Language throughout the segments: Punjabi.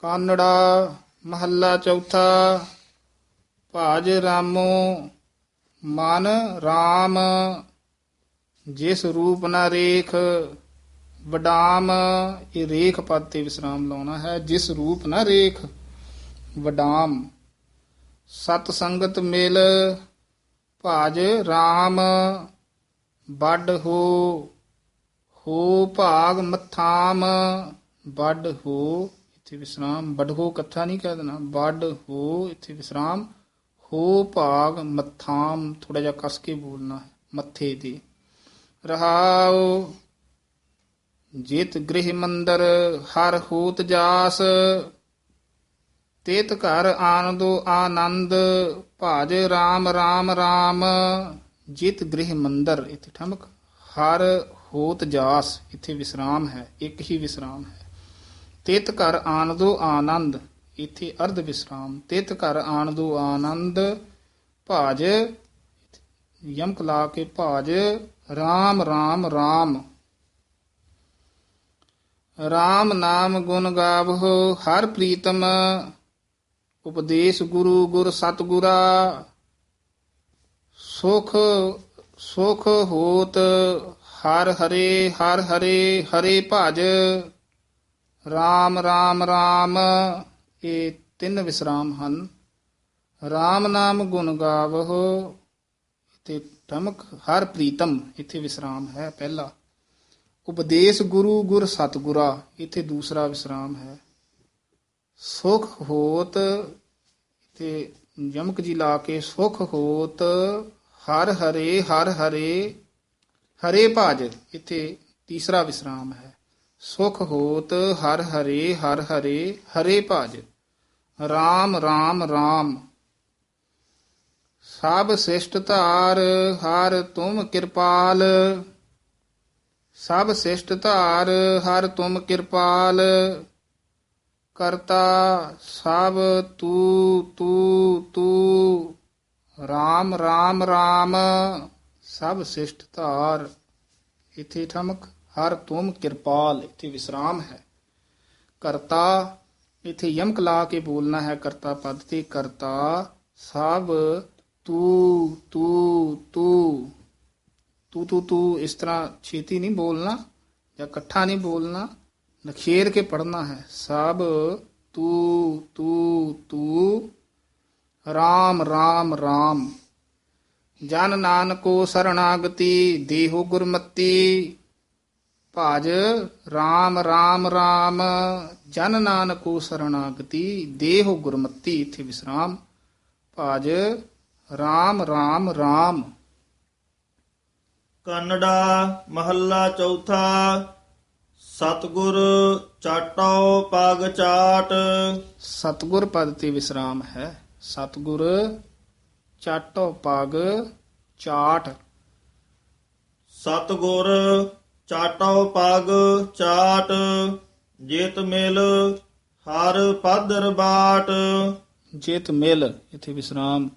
ਕਾਨੜਾ ਮਹੱਲਾ ਚੌਥਾ। ਭਾਜ ਰਾਮੋ, ਮਨ RAM ਜਿਸ ਰੂਪ ਨਾ ਰੇਖ, ਵਡਾਮ, ਇਹ ਰੇਖ ਪਦ ਤੇ ਵਿਸਰਾਮ ਲਾਉਣਾ ਹੈ, ਜਿਸ ਰੂਪ ਨਾ ਰੇਖ, ਵਡਾਮ। ਸਤ ਸੰਗਤ ਮਿਲ, ਭਾਜ RAM ਵੱਡ ਹੋ ਹੋ ਭਾਗ ਮਥਾਮ, ਵੱਡ ਹੋ ਇੱਥੇ ਵਿਸਰਾਮ ਵੱਡ ਹੋ ਇਕੱਠਾ ਨਹੀਂ ਕਹਿ ਦੇਣਾ ਵੱਡ ਹੋ ਇੱਥੇ ਵਿਸਰਾਮ, ਹੋ ਭਾਗ ਮਥਾਮ ਥੋੜਾ ਜਿਹਾ ਕਸ ਕੇ ਬੋਲਣਾ ਹੈ, ਮੱਥੇ ਤੇ। ਰਹਾਉ ਜਿਤ ਗ੍ਰਹਿ ਮੰਦਰ, ਹਰ ਹੋਤ ਜਾਸ, ਤੇਤ ਘਰ ਆਨੰਦੋ ਆਨੰਦ, ਭਾਜ RAM RAM RAM ਜਿਤ ਗ੍ਰਹਿ ਮੰਦਰ, ਇੱਥੇ ਠਮਕ, ਹਰ ਹੋਤ ਜਾਸ, ਇੱਥੇ ਵਿਸਰਾਮ ਹੈ, ਇੱਕ ਹੀ ਵਿਸਰਾਮ ਹੈ। ਤਿਤ ਘਰ ਆਣ ਦੋ ਆਨੰਦ, ਇਥੇ ਅਰਧ ਵਿਸਰਾਮ। ਤਿਤ ਘਰ ਆਣ ਦੋ ਆਨੰਦ, ਭਾਜ, ਯਮਕ ਲਾ ਕੇ ਭਾਜ RAM RAM RAM RAM ਨਾਮ ਗੁਣ ਗਾਵਹੁ, ਹਰ ਪ੍ਰੀਤਮ ਉਪਦੇਸ਼ ਗੁਰੂ ਗੁਰ ਸਤਗੁਰਾ। ਸੁਖ ਸੁਖ ਹੋਤ, ਹਰ ਹਰੇ ਹਰ ਹਰੇ ਹਰੇ ਭਜ। RAM RAM RAM ਇਹ ਤਿੰਨ ਵਿਸਰਾਮ ਹਨ। RAM ਨਾਮ ਗੁਣ ਗਾਵਹੁ। ਤੇ ਧਮਕ ਹਰ ਪ੍ਰੀਤਮ ਇੱਥੇ ਵਿਸਰਾਮ ਹੈ ਪਹਿਲਾ। ਉਪਦੇਸ਼ ਗੁਰੂ ਗੁਰ ਸਤਗੁਰਾ, ਇੱਥੇ ਦੂਸਰਾ ਵਿਸਰਾਮ ਹੈ। ਸੁਖ ਹੋਤ, ਇੱਥੇ ਜਮਕ ਜੀ ਲਾ ਕੇ ਸੁਖ ਹੋਤ, ਹਰ ਹਰੇ ਹਰ ਹਰੇ ਹਰੇ ਭਾਜ, ਇੱਥੇ ਤੀਸਰਾ ਵਿਸਰਾਮ ਹੈ। ਸੁਖ ਹੋਤ ਹਰ ਹਰੇ ਹਰ ਹਰੇ ਹਰੇ ਭਜ। RAM RAM RAM ਸਭ ਸਿਸ਼ਟ ਧਾਰ, ਹਰ ਤੁਮ ਕਿਰਪਾਲ। ਸਭ ਸਿਸ਼ਟ ਧਾਰ, ਹਰ ਤੁਮ ਕਿਰਪਾਲ। ਕਰਤਾ ਸਭ ਤੂ ਤੂ ਤੂ। RAM RAM RAM ਸਭ ਸਿਸ਼ਟ ਧਾਰ। ਇਥੇ ਠਮਕ। ਹਰ ਤੁਮ ਕਿਰਪਾਲ ਇਥੇ ਵਿਸਰਾਮ ਹੈ ਕਰਤਾ ਇਥੇ ਯਮਕ ਲਾ ਕੇ ਬੋਲਣਾ ਹੈ ਕਰਤਾ ਪਦ ਤੇ ਕਰਤਾ ਸਭ ਤੂ ਤੂ ਤੂ ਤੂ ਤੂ ਤੂ ਇਸ ਤਰ੍ਹਾਂ ਛੇਤੀ ਨਹੀਂ ਬੋਲਣਾ ਜਾਂ ਇਕੱਠਾ ਨਹੀਂ ਬੋਲਣਾ ਨਖੇਰ ਕੇ ਪੜਨਾ ਹੈ ਸਭ ਤੂ ਤੂ ਤੂ RAM RAM RAM ਜਨ ਨਾਨਕੋ ਸਰਣਾਗਤੀ ਦੇਹੋ ਗੁਰਮਤੀ ਭਾਜ RAM RAM RAM ਜਨ ਨਾਨਕੋ ਸਰਣਾਗਤੀ ਦੇਹੋ ਗੁਰਮਤੀ ਇਥੇ ਵਿਸਰਾਮ। ਭਾਜ RAM RAM RAM ਕੰਨੜਾ ਮਹੱਲਾ ਚੌਥਾ ਸਤਗੁਰ ਚਾਟੋ ਪਗ ਚਾਟ। ਸਤਗੁਰ ਪਦ ਤੇ ਵਿਸਰਾਮ ਹੈ। ਸਤਗੁਰ ਚਾਟੋ ਪਗ ਚਾਟ। ਸਤਗੁਰ ਚਾਟੋ ਪਗ ਚਾਟ ਜੇਤ ਮਿਲ ਹਰ ਪਾਦਰ ਬਾਟ। ਜੇਤ ਮਿਲ ਇਥੇ ਵਿਸਰਾਮ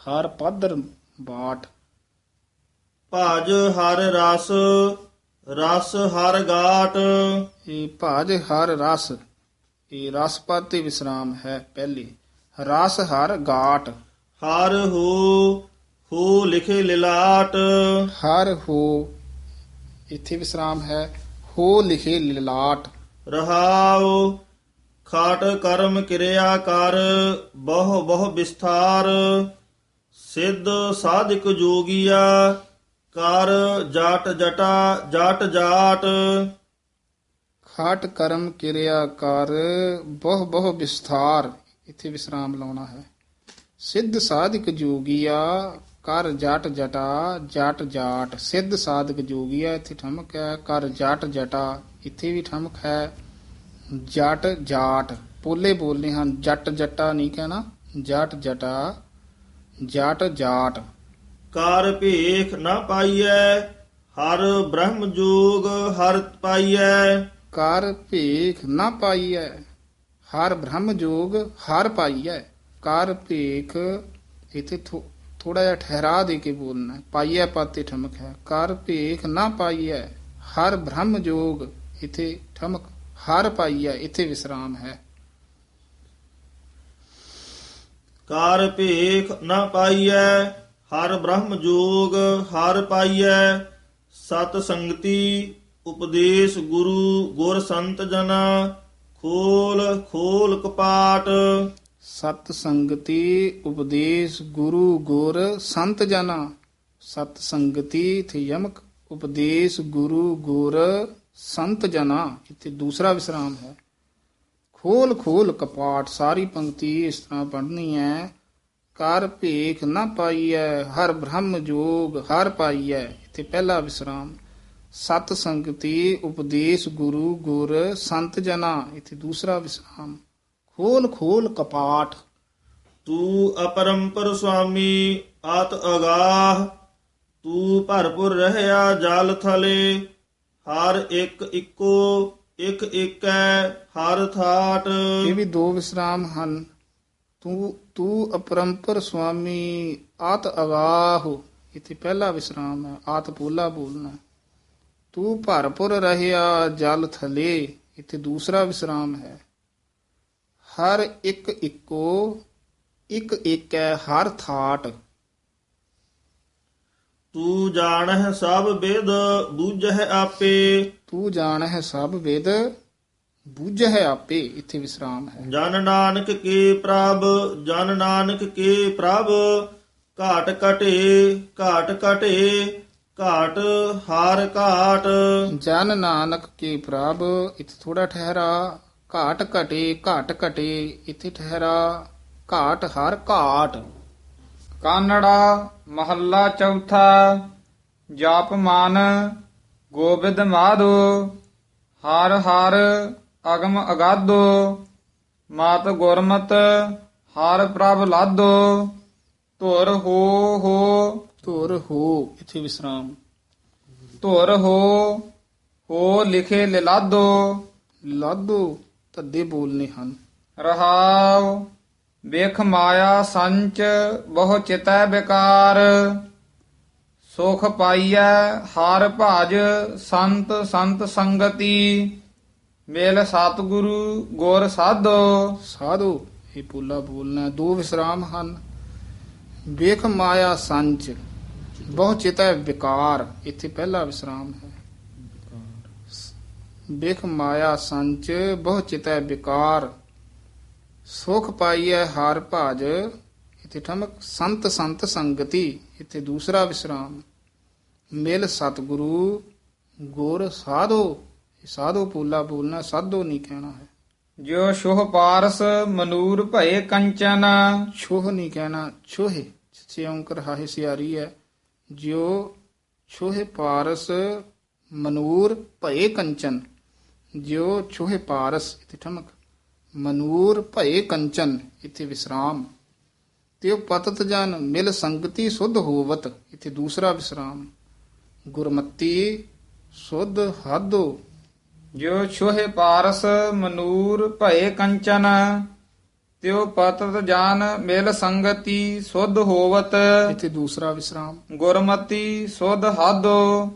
ਹਰ ਪਾਦਰ ਬਾਟ। ਭਾਜ ਹਰ ਰਸ ਰਸ ਹਰ ਗਾਟ। ਇਹ ਭਾਜ ਹਰ ਰਸ ਇਹ ਰਸ ਪਦ ਤੇ ਵਿਸਰਾਮ ਹੈ ਪਹਿਲੀ। ਰਸ ਹਰ ਗਾਟ। ਹਰ ਹੋ ਹੋ ਲਿਖੇ ਲਿਲਾਟ। ਹਰ ਹੋ ਇਥੇ ਵਿਸਰਾਮ ਹੈ। ਹੋ ਲਿਖੇ ਲਿਲਾਟ। ਰਹਾਉ ਖਾਟ ਕਰਮ ਕਿਰਿਆ ਕਰ ਬਹੁ ਬਹੁ ਵਿਸਥਾਰ। ਸਿੱਧ ਸਾਧਿਕ ਜੋਗੀਆ ਕਰ ਜਾਟ ਜਟਾ ਜਾਟ ਜਾਟ। ਖਾਟ ਕਰਮ ਕਿਰਿਆ ਕਰ ਬਹੁ ਬਹੁ ਵਿਸਥਾਰ। ਇੱਥੇ ਵਿਸਰਾਮ ਲਾਉਣਾ ਹੈ। ਸਿੱਧ ਸਾਧਿਕ ਜੋਗੀਆ ਕਰ ਜਟ ਜਟਾ ਜਟ ਜਾਟ। ਸਿੱਧ ਸਾਧਕ ਜੋਗੀਆ ਇੱਥੇ ਠਮਕ ਹੈ। ਕਰ ਜਟ ਜਟਾ ਇੱਥੇ ਵੀ ਠਮਕ ਹੈ। ਜਟ ਜਾਟ ਪੋਲੇ ਬੋਲਨੇ ਹਨ। ਜਟ ਜਟਾ ਨਹੀਂ ਕਹਿਣਾ। ਜਟ ਜਟਾ ਜਟ ਜਾਟ। ਕਰ ਭੇਖ ਨਾ ਪਾਈਐ ਹਰ ਬ੍ਰਹਮ ਜੋਗ ਹਰ ਪਾਈਐ। ਕਰ ਭੇਖ ਨਾ ਪਾਈਐ ਹਰ ਬ੍ਰਹਮ ਜੋਗ ਹਰ ਪਾਈਐ। ਕਰ ਭੇਖ ਇਥੇ ਥੋੜਾ ਜਿਹਾ ਠਹਿਰਾ ਦੇ ਕੇ ਬੋਲਣਾ ਪਾਈਏ ਪਾਤੇ ਠਮਕ ਹੈ। ਕਰ ਭੇਖ ਨਾ ਪਾਈਐ। ਹਰ ਬ੍ਰਹਮ ਜੋਗ ਇਥੇ ਠਮਕ। ਹਰ ਪਾਈਐ, ਇਥੇ ਵਿਸਰਾਮ ਹੈ। ਕਾਰ ਭੇਖ ਨਾ ਪਾਈਐ। ਹਰ ਬ੍ਰਹਮ ਜੋਗ, ਹਰ ਪਾਈਐ। ਸਤ ਸੰਗਤੀ, ਉਪਦੇਸ਼ ਗੁਰੂ, ਗੁਰ ਸੰਤ ਜਨਾ। ਖੋਲ ਖੋਲ ਕਪਾਟ। ਸਤ ਸੰਗਤੀ ਉਪਦੇਸ਼ ਗੁਰੂ ਗੁਰ ਸੰਤ ਜਨਾ। ਸਤ ਸੰਗਤੀ ਥੀ ਯਮਕ, ਉਪਦੇਸ਼ ਗੁਰੂ ਗੁਰ ਸੰਤ ਜਨਾ। ਇੱਥੇ ਦੂਸਰਾ ਵਿਸਰਾਮ ਹੈ। ਖੋਲ ਖੋਲ ਕਪਾਟ ਸਾਰੀ ਪੰਕਤੀ ਇਸ ਤਰ੍ਹਾਂ ਪੜ੍ਹਨੀ ਹੈ। ਕਰ ਭੇਖ ਨਾ ਪਾਈਐ, ਹਰ ਬ੍ਰਹਮ ਜੋਗ ਹਰ ਪਾਈਐ। ਇੱਥੇ ਪਹਿਲਾ ਵਿਸਰਾਮ। ਸਤ ਸੰਗਤੀ ਉਪਦੇਸ਼ ਗੁਰੂ ਗੁਰ ਸੰਤ ਜਨਾ। ਇੱਥੇ ਦੂਸਰਾ ਵਿਸਰਾਮ। ਖੋਲ ਖੋਲ ਕਪਾਟ। ਤੂੰ ਅਪਰੰਪਰ ਸੁਆਮੀ ਆਤ ਅਗਾਹ ਤੂੰ ਭਰਪੁਰ ਰਹਿਆ ਜਲ ਥਲੇ ਹਰ ਇੱਕ ਇੱਕੋ ਇੱਕ ਏਕੈ ਹਰ ਥਾਟ। ਇਹ ਵੀ ਦੋ ਵਿਸਰਾਮ ਹਨ। ਤੂੰ ਤੂੰ ਅਪਰੰਪਰ ਸੁਆਮੀ ਆਤ ਅਗਾਹ। ਇੱਥੇ ਪਹਿਲਾ ਵਿਸਰਾਮ ਹੈ ਆਤ ਪੋਲਾ ਬੋਲਣਾ। ਤੂੰ ਭਰਪੁਰ ਰਹਿਆ ਜਲ ਥਲੇ ਇੱਥੇ ਦੂਸਰਾ ਵਿਸਰਾਮ ਹੈ। ਹਰ ਇੱਕ ਇੱਕੋ ਇੱਕ ਇੱਕ ਹੈ ਹਰ ਥਾਟ। ਤੂੰ ਜਾਣਹਿ ਸਭ ਬਿਦ ਬੂਝਹਿ ਆਪੇ। ਤੂੰ ਜਾਣ ਹੈ ਸਭ ਵੇਦ ਹੈ ਆਪੇ। ਇੱਥੇ ਵਿਸਰਾਮ ਹੈ। ਜਨ ਨਾਨਕ ਕੇ ਪ੍ਰਭ ਜਨ ਨਾਨਕ ਕੇ ਪ੍ਰਭ ਘਾਟ ਘਟੇ ਘਾਟ ਘਟੇ ਘਾਟ ਹਾਰ ਘਾਟ। ਜਨ ਨਾਨਕ ਕੀ ਪ੍ਰਭ ਇੱਥੇ ਥੋੜਾ ਠਹਿਰਾ। ਘਾਟ ਘਟੇ ਘਾਟ ਘਟੇ ਇੱਥੇ ਠਹਿਰਾ ਘਾਟ ਹਰ ਘਾਟ। ਕਾਨੜਾ ਮਹੱਲਾ ਚੌਥਾ ਜਾਪ ਮਨ ਗੋਬਿੰਦ ਮਾਧੋ ਹਰ ਹਰ ਅਗਮ ਅਗਾਧੋ ਮਾਤ ਗੁਰਮਤ ਹਰ ਪ੍ਰਭ ਲਾਧੋ ਧੁਰ ਹੋ ਹੋ। ਧੁਰ ਹੋ ਇੱਥੇ ਵਿਸਰਾਮ। ਧੁਰ ਹੋ ਹੋ ਲਿਖੇ ਲਿਲਾਧੋ। ਲਾਧੋ। ਤੱਦੇ ਬੋਲਨੇ ਹਨ। ਰਹਾਉ ਵੇਖ ਮਾਇਆ ਸੰਚ ਬਹੁ ਚਿਤੈ ਵਿਕਾਰ ਸੁਖ ਪਾਈਐ ਹਰ ਭਾਜ ਸੰਤ ਸੰਤ ਸੰਗਤੀ। ਮੇਲ ਸਤਿਗੁਰੂ ਗੁਰ ਸਾਧੋ। ਸਾਧੋ ਇਹ ਪੋਲਾ ਬੋਲਣਾ। ਦੋ ਵਿਸਰਾਮ ਹਨ। ਵੇਖ ਮਾਇਆ ਸੰਚ ਬਹੁ ਚਿਤੈ ਵਿਕਾਰ ਇੱਥੇ ਪਹਿਲਾ ਵਿਸਰਾਮ ਹੈ। ਵੇਖ ਮਾਇਆ ਸੰਚ ਬਹੁ ਚਿਤੈ ਵਿਕਾਰ ਸੁਖ ਪਾਈਐ ਹਰ ਭਾਜ ਇੱਥੇ ਠਮਕ ਸੰਤ ਸੰਤ ਸੰਗਤੀ ਇੱਥੇ ਦੂਸਰਾ ਵਿਸਰਾਮ। ਮਿਲ ਸਤਿਗੁਰੂ ਗੁਰ ਸਾਧੋ ਸਾਧੋ ਪੋਲਾ ਬੋਲਣਾ ਸਾਧੋ ਨਹੀਂ ਕਹਿਣਾ ਹੈ। ਜੋ ਸ਼ੁਹ ਪਾਰਸ ਮਨੂਰ ਭਏ ਕੰਚਨ। ਛੋਹ ਨਹੀਂ ਕਹਿਣਾ ਛੋਹੇ ਛੇ ਅੰਕਰ ਹਾਹੇ ਸਿਆਰੀ ਹੈ ਜਿਉ ਛੋਹੇ ਪਾਰਸ ਮਨੂਰ ਭਏ ਕੰਚਨ। ਜਿਉ ਛੋਹੇ ਪਾਰਸ ਇਥੇ ਠਮਕ ਮਨੂਰ ਭਏ ਕੰਚਨ ਇਥੇ ਵਿਸਰਾਮ। ਤੇ ਉਹ ਪਤਤ ਜਨ ਮਿਲ ਸੰਗਤੀ ਸੁਧ ਹੋਵਤ ਇਥੇ ਦੂਸਰਾ ਵਿਸਰਾਮ। ਗੁਰਮਤੀ ਸੁਧ ਹਾਦੋ ਜੋ ਛੋਹੇ ਪਾਰਸ ਮਨੂਰ ਭਏ ਕੰਚਨ ਤਿਉ ਪਤਤ ਜਾਨ ਮਿਲ ਸੰਗਤੀ ਸੁਧ ਹੋਵਤ। ਇਥੇ ਦੂਸਰਾ ਵਿਸਰਾਮ। ਗੁਰਮਤੀ ਸੁਧ ਹਾਦੋ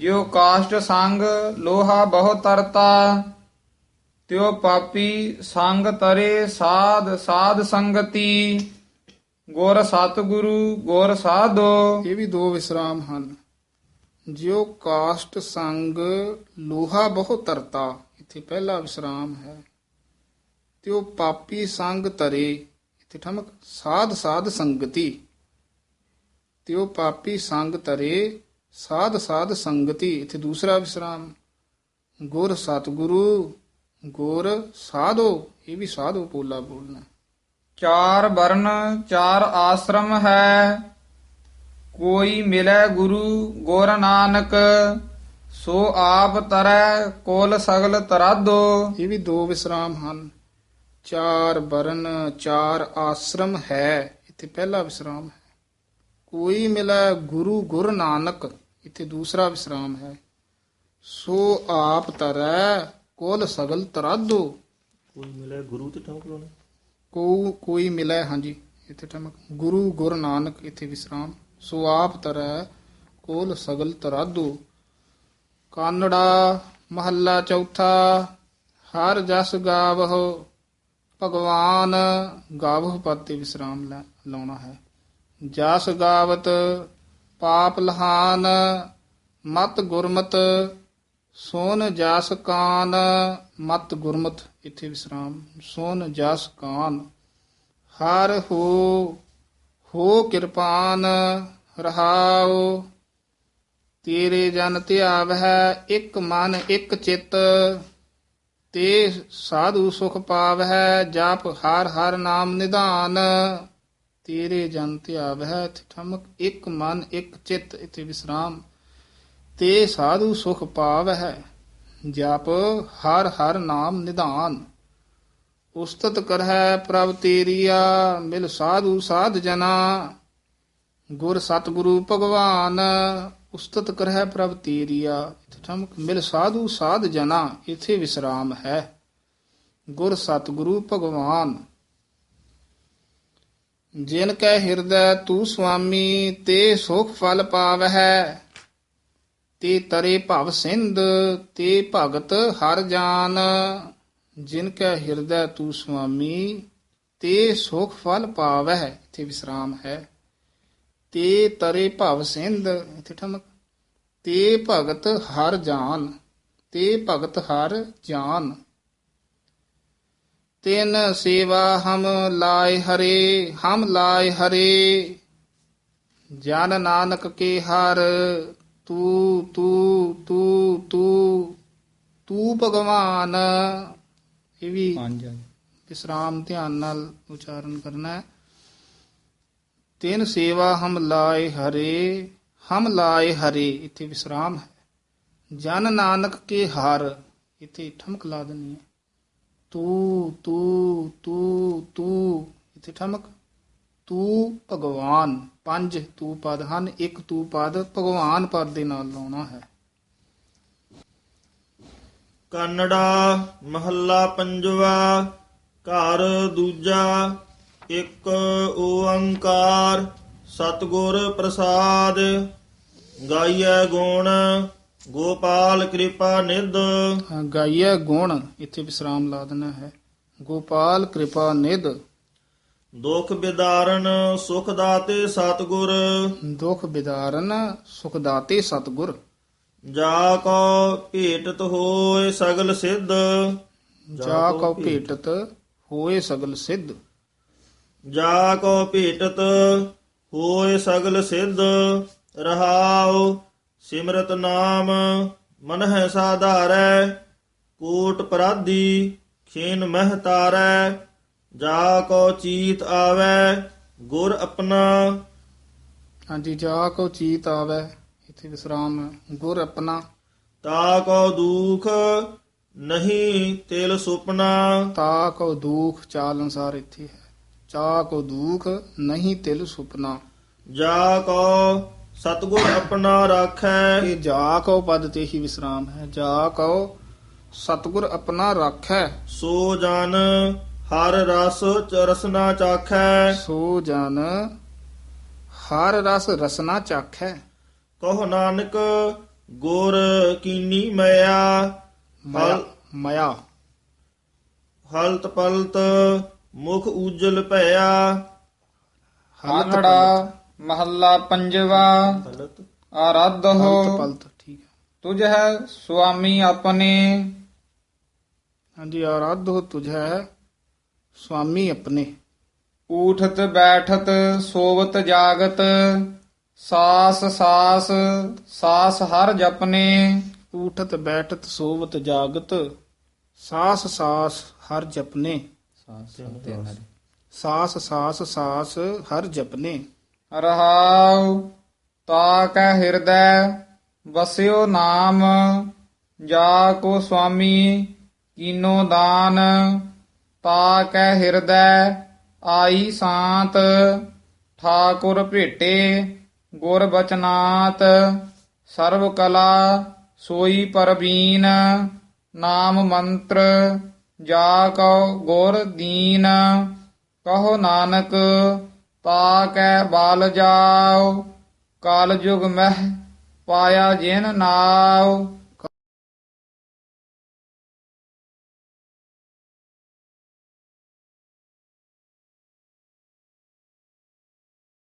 ਜਿਉ ਕਾਸ਼ਟ ਸੰਗ ਲੋਹਾ ਬਹੁ ਤਰਤਾ, ਤਿਉ ਪਾਪੀ ਸੰਗ ਤਰੇ ਸਾਧ ਸਾਧ ਸੰਗਤੀ। ਗੁਰ ਸਤਿਗੁਰੂ, ਗੁਰ ਸਾਧੋ। ਇਹ ਵੀ ਦੋ ਵਿਸਰਾਮ ਹਨ। ਜਿਉ ਕਾਸ਼ਟ ਸੰਗ ਲੋਹਾ ਬਹੁ ਤਰਤਾ, ਇੱਥੇ ਪਹਿਲਾ ਵਿਸਰਾਮ ਹੈ। ਤੇ ਉਹ ਪਾਪੀ ਸੰਗ ਤਰੇ, ਇੱਥੇ ਠਮਕ, ਸਾਧ ਸਾਧ ਸੰਗਤੀ। ਤੇ ਉਹ ਪਾਪੀ ਸੰਗ ਤਰੇ ਸਾਧ ਸਾਧ ਸੰਗਤੀ ਇੱਥੇ ਦੂਸਰਾ ਵਿਸਰਾਮ। ਗੁਰ ਸਤਿਗੁਰੂ ਗੁਰ ਸਾਧੋ ਇਹ ਵੀ ਸਾਧੋ ਪੋਲਾ ਬੋਲਣਾ ਚਾਰ ਵਰਨ ਚਾਰ ਆਸ਼ਰਮ ਹੈ। ਕੋਈ ਮਿਲੈ ਗੁਰੂ ਗੁਰ ਨਾਨਕ ਸੋ ਆਪ ਤਰੈ ਕੋਲ ਸਗਲ ਤਰਾਦੋ। ਇਹ ਵੀ ਦੋ ਵਿਸਰਾਮ ਹਨ। ਚਾਰ ਬਰਨ ਚਾਰ ਆਸ਼ਰਮ ਹੈ। ਇੱਥੇ ਪਹਿਲਾ ਵਿਸਰਾਮ ਹੈ। ਕੋਈ ਮਿਲੈ ਗੁਰੂ ਗੁਰ ਨਾਨਕ ਇੱਥੇ ਦੂਸਰਾ ਵਿਸਰਾਮ ਹੈ। ਸੋ ਆਪ ਤਰੈ ਕੋਲ ਸਗਲ ਤਰਾਦੋ। ਕੋਈ ਮਿਲੇ ਗੁਰੂ ਤੇ ਠਮਕ ਲਾਉਣੀ? ਕੋ ਕੋਈ ਮਿਲੈ ਹਾਂਜੀ ਇੱਥੇ ਠਮਕ। ਗੁਰੂ ਗੁਰ ਨਾਨਕ ਇੱਥੇ ਵਿਸਰਾਮ। ਸੋ ਆਪ ਤਰੈ ਕੋਲ ਸਗਲ ਤਰਾਦੋ। ਕਾਨੜਾ ਮਹੱਲਾ ਚੌਥਾ ਹਰ ਜਸ ਗਾਵਹੁ ਭਗਵਾਨ ਗਾਵਹ ਪਦ ਤੇ ਵਿਸਰਾਮ ਲੈ ਲਾਉਣਾ ਹੈ। ਜਸ ਗਾਵਤ ਪਾਪ ਲਹਾਨ, ਮਤ ਗੁਰਮਤ, ਸੋਨ ਜਸ ਕਾਨ, ਮਤ ਗੁਰਮਤ, ਇੱਥੇ ਵਿਸਰਾਮ, ਸੋਨ ਜਸ ਕਾਨ। ਹਰ ਹੋ ਹੋ ਕਿਰਪਾਨ, ਰਹਾਉ, ਤੇਰੇ ਜਨ ਧਿਆਵ ਹੈ ਇੱਕ ਮਨ, ਇੱਕ ਚਿੱਤ, ਤੇ ਸਾਧੂ ਸੁਖ ਪਾਵਹਿ, ਜਪ ਹਰ ਹਰ ਨਾਮ ਨਿਧਾਨ। ਤੇਰੇ ਜਨ ਧਿਆਵ ਹੈ ਇੱਥੇ ਠਮਕ, ਇੱਕ ਮਨ, ਇੱਕ ਚਿੱਤ, ਇੱਥੇ ਵਿਸਰਾਮ। ਤੇ ਸਾਧੂ ਸੁਖ ਪਾਵਹਿ, ਜਪ ਹਰ ਹਰ ਨਾਮ ਨਿਧਾਨ। ਉਸਤਤ ਕਰਹਿ ਪ੍ਰਭ ਤੇਰੀਆ, ਮਿਲ ਸਾਧੂ ਸਾਧ ਜਨਾ। ਗੁਰ ਸਤਿਗੁਰੂ ਭਗਵਾਨ, ਉਸਤਤ ਕਰਹਿ ਪ੍ਰਭ ਤੇਰੀਆ ਇੱਥੇ ਠਮਕ, ਮਿਲ ਸਾਧੂ ਸਾਧ ਜਨਾ, ਇਥੇ ਵਿਸਰਾਮ ਹੈ। ਗੁਰ ਸਤਿਗੁਰੂ ਭਗਵਾਨ ਜਿਨ ਕੈ ਹਿਰਦੈ ਤੂੰ ਸੁਆਮੀ, ਤੇ ਸੁਖ ਫਲ ਪਾਵਹਿ। ਤੇ ਤਰੇ ਭਵ ਸਿੰਧ, ਤੇ ਭਗਤ ਹਰ ਜਾਨ। ਜਿਨ ਕੈ ਹਿਰਦੈ ਤੂੰ ਸੁਆਮੀ, ਤੇ ਸੁਖ ਫਲ ਪਾਵਹਿ। ਇਥੇ ਵਿਸਰਾਮ ਹੈ। ਤੇ ਤਰੇ ਭਵ ਸਿੰਧ, ਇਥੇ ਠਮਕ। ਤੇ ਭਗਤ ਹਰ ਜਾਨ, ਤੇ ਭਗਤ ਹਰ ਜਾਨ। ਤਿਨ ਸੇਵਾ ਹਮ ਲਾਇ ਹਰੇ ਹਮ ਲਾਇ ਹਰੇ। ਜਨ ਨਾਨਕ ਕੇ ਹਰ ਤੂ ਤੂ ਤੂ ਤੂ ਤੂ ਭਗਵਾਨ। ਇਹ ਵੀ ਵਿਸਰਾਮ ਧਿਆਨ ਨਾਲ ਉਚਾਰਨ ਕਰਨਾ ਹੈ। ਤਿਨ ਸੇਵਾ ਹਮ ਲਾਏ ਹਰੇ ਹਮ ਲਾਏ ਹਰੇ। ਇੱਥੇ ਵਿਸਰਾਮ ਹੈ। ਜਨ ਨਾਨਕ ਕੇ ਹਰ ਇੱਥੇ ਠਮਕ ਲਾ ਦੇਣੀ ਹੈ। ਤੂੰ ਤੂੰ ਤੂੰ ਤੂੰ। ਇੱਥੇ ਠਮਕ ਤੂ ਭਗਵਾਨ। ਪੰਜ ਤੂ ਪਦ ਹਨ, ਇੱਕ ਤੂ ਪਦ। ਭਗਵਾਨ ਪਦ ਦੇ ਨਾਲ ਲਾਉਣਾ ਹੈ। ਕੰਨੜਾ, ਮਹੱਲਾ ਪੰਜਵਾ, ਘਰ ਦੂਜਾ, ਇੱਕ ਓੰਕਾਰ, ਸਤਿਗੁਰ ਪ੍ਰਸਾਦ, ਗਾਈਐ ਗੁਣ ਗੋਪਾਲ ਕਿਰਪਾ ਨਿਧ ਹਾਂ, ਗੁਣ ਇੱਥੇ ਵਿਸਰਾਮ ਲਾ ਦੇਣਾ ਹੈ। ਗੋਪਾਲ ਕਿਰਪਾ ਨਿਧ ਦੁਖ ਬਿਦਾਰਨ ਸੁਖ ਦਾਤੇ ਸਤਿਗੁਰ। ਦੁਖ ਬਿਦਾਰਨ ਸੁਖ ਦਾਤੇ ਸਤਗੁਰ। ਜਾ ਕੋ ਭੇਟਤ ਹੋਏ ਸਗਲ ਸਿੱਧ। ਜਾ ਕਉ ਭੇਟਤ ਹੋਏ ਸਗਲ ਸਿੱਧ। ਜਾ ਕੋ ਭੇਟਤ ਹੋਏ ਸਗਲ ਸਿੱਧ। ਰਹਾਉ ਸਿਮਰਤ ਨਾਮ ਮਨ ਹੈ ਸਾਧਾਰੈ ਕੋਟ ਪਰਾਧੀ ਖੇਨ ਮਹਿ ਤਾਰੈ ਜਾ ਕੋ ਚੀਤ ਆਵੈ ਗੁਰ ਆਪਣਾ। ਹਾਂਜੀ ਜਾ ਕਉ ਚੀਤ ਆਵੈ ਇੱਥੇ ਵਿਸਰਾਮ। ਗੁਰ ਆਪਣਾ। ਤਾ ਕੋ ਦੁਖ ਨਹੀਂ ਤਿਲ ਸੁਪਨਾ। ਤਾ ਕਉ ਦੁਖ ਚਾਲ ਅਨਸਾਰ ਇੱਥੇ ਹੈ। ਚਾ ਕਉ ਦੁਖ ਨਹੀਂ ਤਿਲ ਸੁਪਨਾ। ਜਾ ਕੋ ਸਤਗੁਰ ਆਪਣਾ ਰਾਖੈ। ਇਹ ਜਾ ਕਉ ਪਦ ਤੇ ਹੀ ਵਿਸਰਾਮ ਹੈ ਜਾ ਕਉ ਸਤਗੁਰ ਆਪਣਾ ਰਾਖੈ। ਸੋ ਜਨ ਹਰ ਰਸ ਚ ਰਸਨਾ ਚਾਖੈ। ਸੋ ਜਨ ਹਰ ਰਸ ਰਸਨਾ ਚਾਖੈ। ਕਹੋ ਨਾਨਕ ਗੁਰ ਕੀਨੀ ਮਇਆ। ਮਇਆ ਹਲਤ ਪਲਤ ਮੁਖ ਉਜਲ ਭਇਆ। ਹਲਤ ਕਾਨੜਾ ਮਹੱਲਾ ਪੰਜਵਾ। ਹਲਤ ਆਰਧ ਪਲਤ ਹੋ ਪਲਤ ਠੀਕ ਹੈ। ਤੁਝ ਹੈ ਸੁਆਮੀ ਆਪਣੇ। ਹਾਂਜੀ ਆਰਾਧ ਹੋ ਤੁਝੈ ਸੁਆਮੀ ਆਪਣੇ। ਊਠਤ ਬੈਠਤ ਸੋਵਤ ਜਾਗਤ ਸਾਸ ਸਾਸ ਸਾਸ ਹਰ ਜਪਨੇ। ਊਠਤ ਬੈਠਤ ਸੋਵਤ ਜਾਗਤ ਸਾਸ ਸਾਸ ਹਰ ਜਪਨੇ। ਸਾਸ ਸਾਸ ਸਾਸ ਹਰ ਜਪਨੇ। ਰਹਾਉ, ਤਾ ਕੈ ਹਿਰਦੈ, ਵਸਿਓ ਨਾਮ, ਜਾ ਕੋ ਸੁਆਮੀ ਕੀਨੋ ਦਾਨ, ਤਾ ਕੈ ਹਿਰਦੈ, ਆਈ ਸਾਤ, ਠਾਕੁਰ ਭੇਟੇ, ਗੁਰ ਬਚਨਾਤ ਸਰਬ ਕਲਾ, ਸੋਈ ਪਰਬੀਨ, ਨਾਮ ਮੰਤਰ, ਜਾ ਕਉ ਗੁਰ ਦੀਨ, ਕਹੋ ਨਾਨਕ ਤਾ ਕੈ ਬਾਲ ਜਾਓ ਕਾਲ ਜੁਗ ਮਹਿ ਪਾਇਆ ਜਿਨ ਨਾਉ।